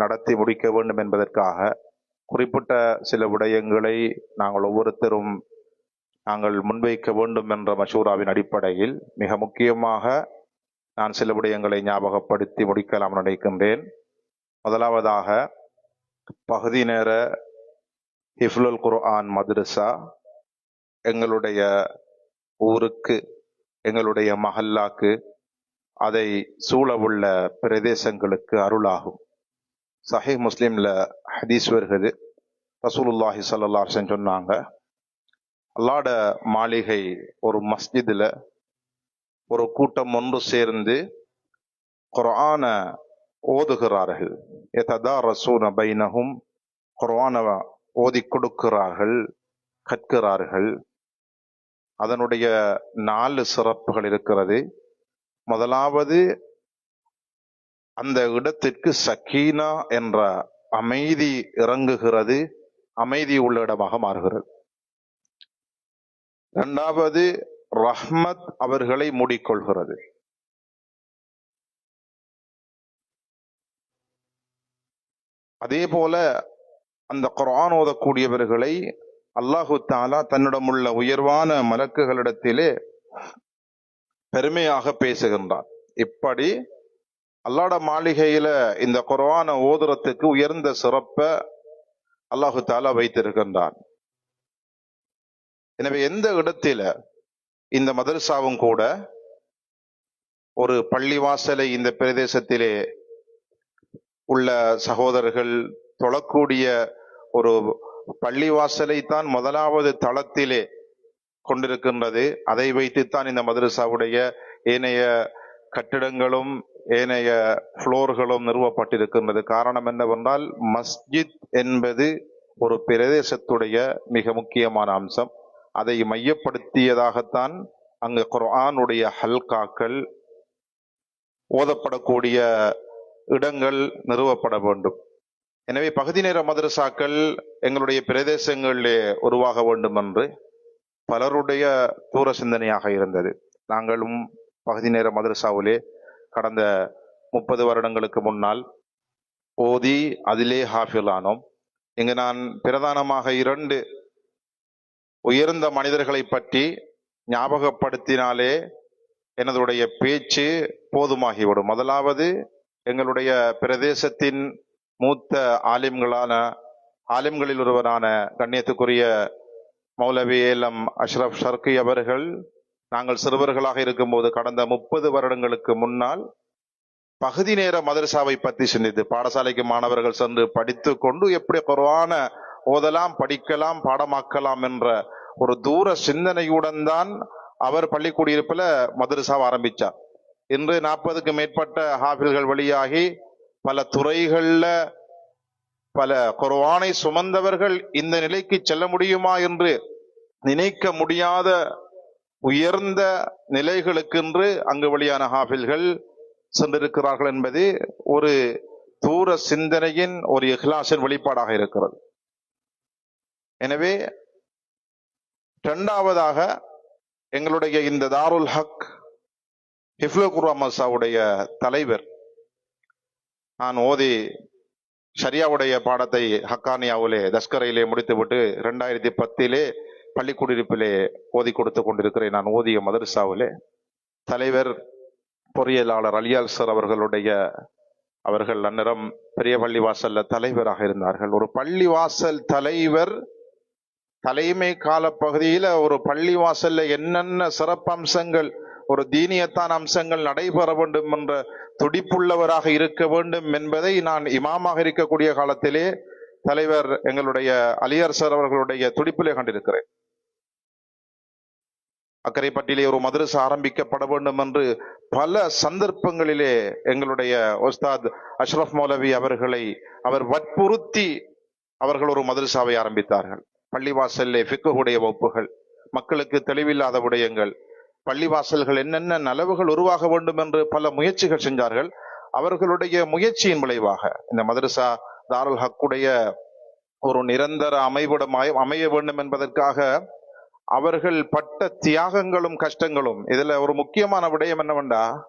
நடத்தி முடிக்க வேண்டும் என்பதற்காக குறிப்பிட்ட சில விடயங்களை நாங்கள் ஒவ்வொருத்தரும் நாங்கள் முன்வைக்க வேண்டும் என்ற மசூராவின் அடிப்படையில் மிக முக்கியமாக நான் சில விடயங்களை ஞாபகப்படுத்தி முடிக்கலாம் நினைக்கின்றேன். முதலாவதாக பகுதி நேர ஹிஃபுல் குர்ஆன் மதுரசா எங்களுடைய ஊருக்கு எங்களுடைய மஹல்லாக்கு அதை சூழவுள்ள பிரதேசங்களுக்கு அருளாகும். சஹீஹ் முஸ்லீமில் ஹதீஸ் வருகிறது. ரசூலுல்லாஹி ஸல்லல்லாஹு சொன்னாங்க அல்லாட மாளிகை ஒரு மஸ்ஜிதில் ஒரு கூட்டம் ஒன்று சேர்ந்து குரான ஓதுகிறார்கள். எததாரசூன பைனகும் குரான ஓதி கொடுக்கிறார்கள் கற்கிறார்கள். அதனுடைய நாலு சிறப்புகள் இருக்கிறது. முதலாவது அந்த இடத்திற்கு சக்கீனா என்ற அமைதி இறங்குகிறது அமைதி உள்ள இடமாக மாறுகிறது. இரண்டாவது ரஹ்மத் அவர்களை மூடிக்கொள்கிறது. அதே போல அந்த குரான் ஓதக்கூடியவர்களை அல்லாஹு தாலா தன்னிடமுள்ள உயர்வான மலக்குகளிடத்திலே பெருமையாக பேசுகின்றான். இப்படி அல்லாட மாளிகையில இந்த குர்ஆனை ஓதுரத்துக்கு உயர்ந்த சிறப்பை அல்லாஹு தாலா வைத்திருக்கின்றான். எனவே எந்த இடத்தில இந்த மதரசாவும் கூட ஒரு பள்ளிவாசலை இந்த பிரதேசத்திலே உள்ள சகோதரர்கள் தொழக்கூடிய ஒரு பள்ளிவாசலை தான் முதலாவது தளத்திலே கொண்டிருக்கின்றது. அதை வைத்துத்தான் இந்த மதரசாவுடைய ஏனைய கட்டிடங்களும் ஏனைய ஃப்ளோர்களும் நிறுவப்பட்டிருக்கின்றது. காரணம் என்னவென்றால் மஸ்ஜித் என்பது ஒரு பிரதேசத்துடைய மிக முக்கியமான அம்சம். அதை மையப்படுத்தியதாகத்தான் அங்கு குர்ஆனுடைய ஹல்காக்கள் ஓதப்படக்கூடிய இடங்கள் நிறுவப்பட வேண்டும். எனவே பகுதி நேர மதரசாக்கள் எங்களுடைய பிரதேசங்களிலே உருவாக வேண்டும் என்று பலருடைய தூர சிந்தனையாக இருந்தது. நாங்களும் பகுதி நேர மதரசாவிலே கடந்த முப்பது வருடங்களுக்கு முன்னால் ஓதி அதிலே ஹாஃபிலானோம். இங்கு நான் பிரதானமாக இரண்டு உயர்ந்த மனிதர்களை பற்றி ஞாபகப்படுத்தினாலே எனதுடைய பேச்சு போதுமாகிவிடும். முதலாவது எங்களுடைய பிரதேசத்தின் மூத்த ஆலிம்களான ஆலிம்களில் ஒருவரான கண்ணியத்துக்குரிய மௌலவி ஏலம் அஷ்ரப் ஷர்கி அவர்கள் நாங்கள் சிறுவர்களாக இருக்கும்போது கடந்த முப்பது வருடங்களுக்கு முன்னால் பகுதி நேர மதரசாவை பற்றி சிந்தித்து பாடசாலைக்கு மாணவர்கள் சென்று படித்து கொண்டு எப்படி குர்ஆன ஓதலாம் படிக்கலாம் பாடமாக்கலாம் என்ற ஒரு தூர சிந்தனையுடன் தான் அவர் பள்ளிக்குடியிருப்பில் மதரசாவை ஆரம்பித்தார். இன்று நாற்பதுக்கு மேற்பட்ட ஹாஃபில்கள் வழியாகி பல துறைகளில் பல குர்ஆனை சுமந்தவர்கள் இந்த நிலைக்கு செல்ல முடியுமா என்று நினைக்க முடியாத உயர்ந்த நிலைகளுக்கென்று அங்கு வழியான ஹாஃபில்கள் சென்றிருக்கிறார்கள் என்பது ஒரு தூர சிந்தனையின் ஒரு இஹ்லாசின் வெளிப்பாடாக இருக்கிறது. எனவே இரண்டாவதாக எங்களுடைய இந்த தாருல் ஹக் ஹிஃப்லு குர்ஆமசாவுடைய தலைவர் நான் ஓதி ஷரியாவுடைய பாடத்தை ஹக்கானியாவிலே தஸ்கரையிலே முடித்துவிட்டு ரெண்டாயிரத்தி பத்திலே பள்ளிக்குடியிருப்பிலே ஓதி கொடுத்து கொண்டிருக்கிறேன் நான் ஓதிய மதரசாவிலே. தலைவர் பொறியியலாளர் அலியால் சார் அவர்களுடைய அவர்கள் அந்நேரம் பெரிய பள்ளிவாசல்ல தலைவராக இருந்தார்கள். ஒரு பள்ளிவாசல் தலைவர் தலைமை கால பகுதியில ஒரு பள்ளிவாசல்ல என்னென்ன சிறப்பம்சங்கள் ஒரு தீனியத்தான் அம்சங்கள் நடைபெற வேண்டும் என்ற துடிப்புள்ளவராக இருக்க வேண்டும் என்பதை நான் இமாமாக இருக்கக்கூடிய காலத்திலே தலைவர் எங்களுடைய அலியர் சார் அவர்களுடைய துடிப்பிலே கண்டிருக்கிறேன். அக்கரைப்பட்டியிலே ஒரு மதரசா ஆரம்பிக்கப்பட வேண்டும் என்று பல சந்தர்ப்பங்களிலே எங்களுடைய ஒஸ்தாத் அஷ்ரப் மௌலவி அவர்களை அவர் வற்புறுத்தி அவர்கள் ஒரு மதரசாவை ஆரம்பித்தார்கள். பள்ளிவாசல்லே ஃபிக்குடைய வகுப்புகள் மக்களுக்கு தெளிவில்லாத விடயங்கள் பள்ளிவாசல்கள் என்னென்ன நலவுகள் உருவாக வேண்டும் என்று பல முயற்சிகள் செஞ்சார்கள். அவர்களுடைய முயற்சியின் விளைவாக இந்த மதரசா தாருல் ஹக்குடைய ஒரு நிரந்தர அமைவிடம் அமைய வேண்டும் என்பதற்காக அவர்கள் பட்ட தியாகங்களும் கஷ்டங்களும். இதுல ஒரு முக்கியமான விடயம் என்னவெண்டா?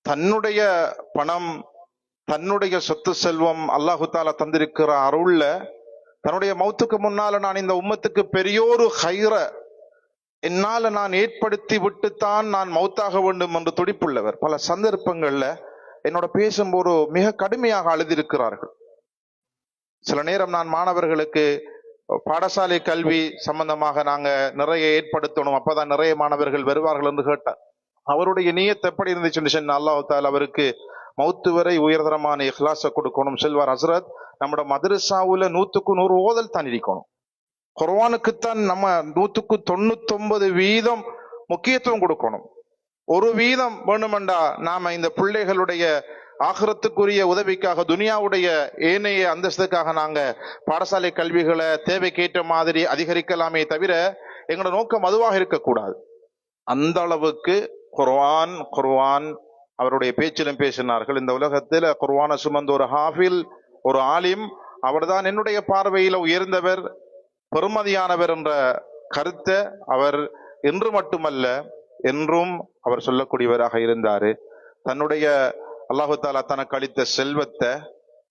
தன்னுடைய பணம் தன்னுடைய சொத்து செல்வம் அல்லாஹு தந்திருக்கிற அருள்ல தன்னுடைய மௌத்துக்கு முன்னால நான் இந்த உம்மத்துக்கு பெரியோரு ஹைர என்னால நான் ஏற்படுத்தி விட்டுத்தான் நான் மௌத்தாக வேண்டும் என்று துடிப்புள்ளவர். பல சந்தர்ப்பங்கள்ல என்னோட பேசும்போது மிக கடுமையாக அழுதிருக்கிறார்கள். சில நேரம் நான் மாணவர்களுக்கு பாடசாலை கல்வி சம்பந்தமாக நாங்க நிறைய ஏற்படுத்தணும். அப்பதான் நிறைய மாணவர்கள் வருவார்கள் என்று கேட்டார். அவருடைய நீயத் எப்படி இருந்துச்சுன்னு சொன்ன அல்லாஹ் தால் அவருக்கு மௌத்து வரை உயர்தரமான இஹ்லாசை கொடுக்கணும். செல்வார் ஹசரத் நம்மட மதுரசாவில் நூற்றுக்கு நூறு ஓதல் தான் இருக்கணும். குர்வானுக்குத்தான் நம்ம நூற்றுக்கு தொண்ணூத்தொன்பது வீதம் முக்கியத்துவம் கொடுக்கணும். ஒரு வீதம் வேணுமெண்டா நாம இந்த பிள்ளைகளுடைய ஆகிரத்துக்குரிய உதவிக்காக துனியாவுடைய ஏனைய அந்தஸ்துக்காக நாங்க பாடசாலை கல்விகளை தேவைக்கேற்ற மாதிரி அதிகரிக்கலாமே தவிர எங்களோட நோக்கம் அதுவாக இருக்கக்கூடாது. அந்த அளவுக்கு குர்வான் குர்வான் அவருடைய பேச்சிலும் பேசினார்கள். இந்த உலகத்தில் குர்வானை சுமந்த ஒரு ஹாஃபில் ஒரு ஆலிம் அவர்தான் என்னுடைய பார்வையில் உயர்ந்தவர் பெருமதியானவர் என்ற கருத்தை அவர் இன்று மட்டுமல்ல என்றும் அவர் சொல்லக்கூடியவராக இருந்தார். தன்னுடைய அல்லாஹு தாலா தனக்கு அளித்த செல்வத்தை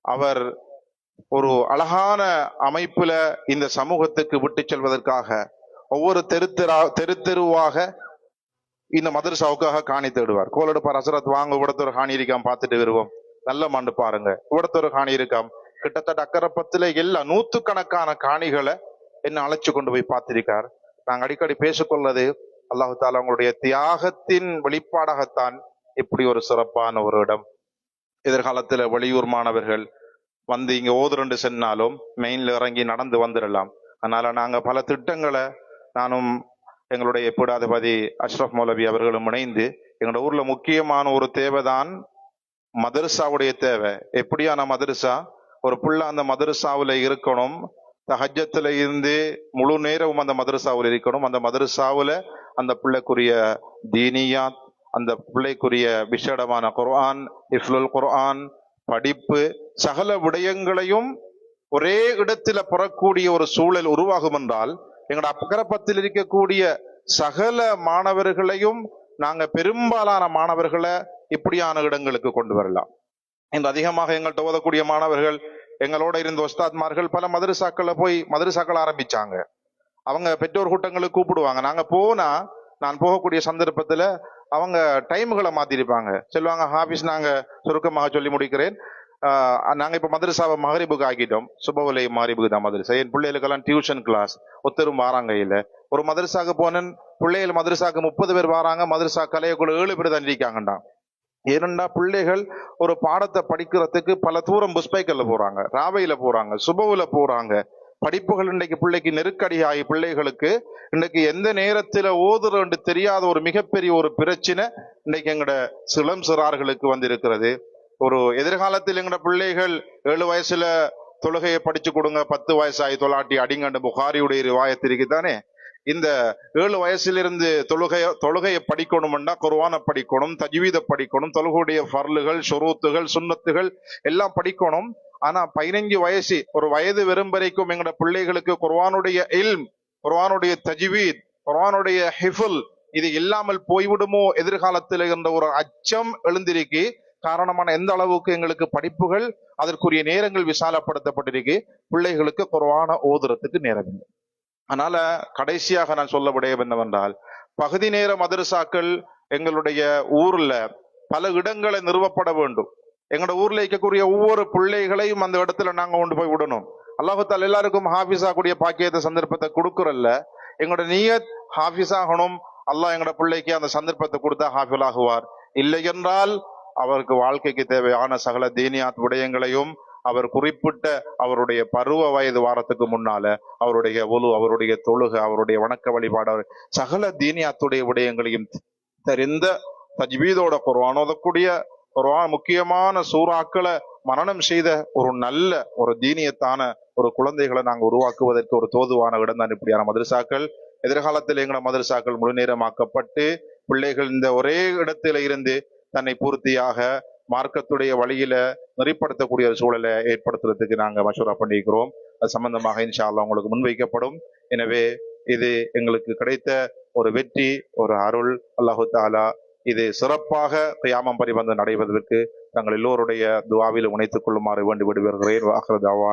அவர் ஒரு அழகான அமைப்புல இந்த சமூகத்துக்கு விட்டு செல்வதற்காக ஒவ்வொரு தெரு தெருத்தெருவாக தெரு தெருவாக இந்த மதரசாவுக்காக காணி தேடுவார். கோலெடுப்பார் அசரத் வாங்க இவிடத்தொரு காணி இருக்காம் பார்த்துட்டு வருவோம். நல்ல மண்டு பாருங்க. இவிடத்தொரு காணி இருக்காம். கிட்டத்தட்ட அக்கரப்பத்துல எல்லா நூத்துக்கணக்கான காணிகளை என்ன அழைச்சு கொண்டு போய் பார்த்திருக்கார். நாங்கள் அடிக்கடி பேசிக்கொள்ளது அல்லாஹு தாலா உங்களுடைய தியாகத்தின் வெளிப்பாடாகத்தான் இப்படி ஒரு சிறப்பான ஒரு இடம். எதிர்காலத்தில் வெளியூர் மாணவர்கள் வந்து இங்கே ஓதுரண்டு சென்னாலும் மெயினில் இறங்கி நடந்து வந்துடலாம் அதனால் நாங்கள் பல திட்டங்களை நானும் எங்களுடைய பீடாதிபதி அஷ்ரப் மௌலவி அவர்களும் இணைந்து எங்களோட ஊரில் முக்கியமான ஒரு தேவை தான் மதரசாவுடைய தேவை. எப்படியான மதரசா ஒரு புள்ள அந்த மதரசாவில் இருக்கணும். ஹஜ்ஜத்தில் இருந்து முழு நேரமும் அந்த மதரசாவில் இருக்கணும். அந்த மதரசாவில் அந்த பிள்ளைக்குரிய தீனியாத் அந்த பிள்ளைக்குரிய விஷேடமான குர்ஆன் இஃப்லுல் குர்ஆன் படிப்பு சகல விடயங்களையும் ஒரே இடத்துல பெறக்கூடிய ஒரு சூழல் உருவாகும் என்றால் எங்களோட அக்கரப்பத்தில் இருக்கக்கூடிய சகல மாணவர்களையும் நாங்க பெரும்பாலான மாணவர்களை இப்படியான இடங்களுக்கு கொண்டு வரலாம். இன்று அதிகமாக எங்கள்கிட்ட ஓதக்கூடிய மாணவர்கள் எங்களோட இருந்த ஒஸ்தாத்மார்கள் பல மதரசாக்களை போய் மதரசாக்கள் ஆரம்பிச்சாங்க. அவங்க பெற்றோர் கூட்டங்களுக்கு கூப்பிடுவாங்க. நாங்க போனா நான் போகக்கூடிய சந்தர்ப்பத்தில் அவங்க டைமுகளை மாற்றிருப்பாங்க சொல்லுவாங்க ஹாபிஸ் நாங்கள் சுருக்கமாக சொல்லி முடிக்கிறேன். நாங்கள் இப்போ மதுரசாவை மதரசாவை மகரிபுக்கு ஆக்கிட்டோம். சுபவலை மகரிபுக்கு தான் மதரசா. என் பிள்ளைகளுக்கெல்லாம் டியூஷன் கிளாஸ் ஒத்தரும் வாராங்க ஒரு மதரசாக்கு போனேன் பிள்ளைகள் மதரசாக்கு முப்பது பேர் வராங்க மதரசா கலையக்குழு ஏழு பேர் தான் இருக்காங்கண்டா ஏனெண்டா பிள்ளைகள் ஒரு பாடத்தை படிக்கிறதுக்கு பல தூரம் புஷ்பைக்கல்ல போறாங்க ராவையில போறாங்க சுபவுல போறாங்க. படிப்புகள் இன்றைக்கு பிள்ளைக்கு நெருக்கடியாகி பிள்ளைகளுக்கு இன்றைக்கு எந்த நேரத்தில் ஓதுறன்னு தெரியாத ஒரு மிகப்பெரிய ஒரு பிரச்சனை இன்றைக்கு எங்களோட சிலம் சிறார்களுக்கு வந்திருக்கிறது. ஒரு எதிர்காலத்தில் எங்களோட பிள்ளைகள் ஏழு வயசுல தொழுகையை படிச்சு கொடுங்க பத்து வயசாகி தொலாட்டி அடிங்கண்டு புகாரியுடைய ரிவாயத்திற்கு தானே இந்த ஏழு வயசிலிருந்து தொழுகைய தொழுகையை படிக்கணும்னா குருவான படிக்கணும் தஜ்வீதை படிக்கணும் தொழுகையுடைய ஃபர்லுகள் ஷுரூத்துகள் சுண்ணத்துகள் எல்லாம் படிக்கணும். ஆனா பதினஞ்சு வயசு ஒரு வயது வெறும் வரைக்கும் எங்கட பிள்ளைகளுக்கு குர்வானுடைய இல்ம் குர்வானுடைய தஜ்வீத் குர்வானுடைய ஹிஃபுல் இது இல்லாமல் போய்விடுமோ எதிர்காலத்தில் என்ற ஒரு அச்சம் எழுந்திருக்கு. காரணமான எந்த அளவுக்கு எங்களுக்கு படிப்புகள் அதற்குரிய நேரங்கள் விசாலப்படுத்தப்பட்டிருக்கு. பிள்ளைகளுக்கு குர்ஆனை ஓதுறதுக்கு நேரம் இல்லை அதனால கடைசியாக நான் சொல்ல விடயம் என்னவென்றால் பகுதி நேர மதரசாக்கள் எங்களுடைய ஊர்ல பல இடங்களை நிறுவப்பட வேண்டும். எங்களோட ஊர்ல இருக்கக்கூடிய ஒவ்வொரு பிள்ளைகளையும் அந்த இடத்துல நாங்க கொண்டு போய் விடணும். அல்லாஹால எல்லாருக்கும் ஹாஃபிஸ் ஆகக்கூடிய பாக்கியத்தை சந்தர்ப்பத்தை கொடுக்குறல்ல. எங்களோட நீயத் ஹாஃபிஸ் ஆகணும் அல்லாஹ் எங்களோட பிள்ளைக்கு அந்த சந்தர்ப்பத்தை கொடுத்தா ஹாஃபில் ஆகுவார் இல்லை என்றால் அவருக்கு வாழ்க்கைக்கு தேவையான சகல தீனியாத் விடயங்களையும் அவர் குறிப்பிட்ட அவருடைய பருவ வயது வாரத்துக்கு முன்னால அவருடைய ஒலு அவருடைய தொழுகை அவருடைய வணக்க வழிபாடு அவர் சகல தீனியாத்துடைய விடயங்களையும் தெரிந்த தஜ்வீதோட குர்ஆன் ஓதக்கூடிய குர்ஆன் முக்கியமான சூறாக்களை மரணம் செய்த ஒரு நல்ல ஒரு தீனியத்தான ஒரு குழந்தைகளை நாங்கள் உருவாக்குவதற்கு ஒரு தோதுவான இடம் தான் இப்படியான மதரசாக்கள். எதிர்காலத்தில் எங்களோட மதரசாக்கள் முழு நேரமாக்கப்பட்டு பிள்ளைகள் இந்த ஒரே இடத்துல இருந்து தன்னை பூர்த்தியாக மார்க்கத்துடைய வழியில நெறிப்படுத்தக்கூடிய ஒரு சூழலை ஏற்படுத்துறதுக்கு நாங்கள் மசூரா பண்ணிக்கிறோம் அது சம்பந்தமாக இன்ஷா அல்லாஹ் உங்களுக்கு முன்வைக்கப்படும். எனவே இது எங்களுக்கு கிடைத்த ஒரு வெற்றி ஒரு அருள். அல்லாஹு தாலா இது சிறப்பாக கியாமம் பரிவந்து நடைபெறுவதற்கு தங்கள் எல்லோருடைய துவாவில் இணைத்துக் கொள்ளுமாறு வேண்டி விடுவீர்களேன் வாக்குறதாவா